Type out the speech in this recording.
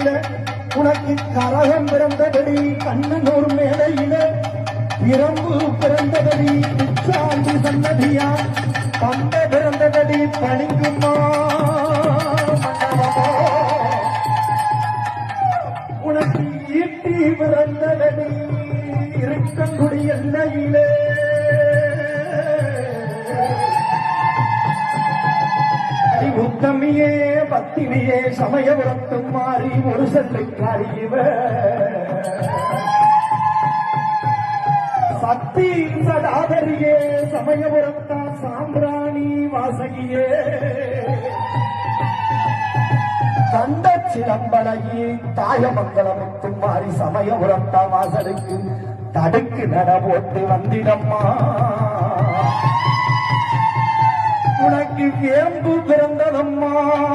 மேடையில உனக்கு கரகம் பிறந்தபடி கண்ணனூர் மேடையில பிரம்பு பிறந்தபடி பிச்சாண்டி சன்னதியா? பந்த பிறந்தபடி பணிக்குமா? உனக்கு ஈட்டி பிறந்தபடி இருக்கங்குடி எல்லையிலே பத்தமியே பத்தினியே சமயபுரத்தும் மாறி ஒரு செல்லுக்காரி இவ சக்தி சடாதரியே சமயபுரத்தா சாம்பிராணி வாசகியே. கண்ட சிலம்பலையே தாயமங்கலமுத்தும் மாறி சமயபுரத்தா வாசலுக்கு தடுக்கு நட போட்டு வந்திடம்மா. உனக்கு வேம்பு பிறந்த Oh.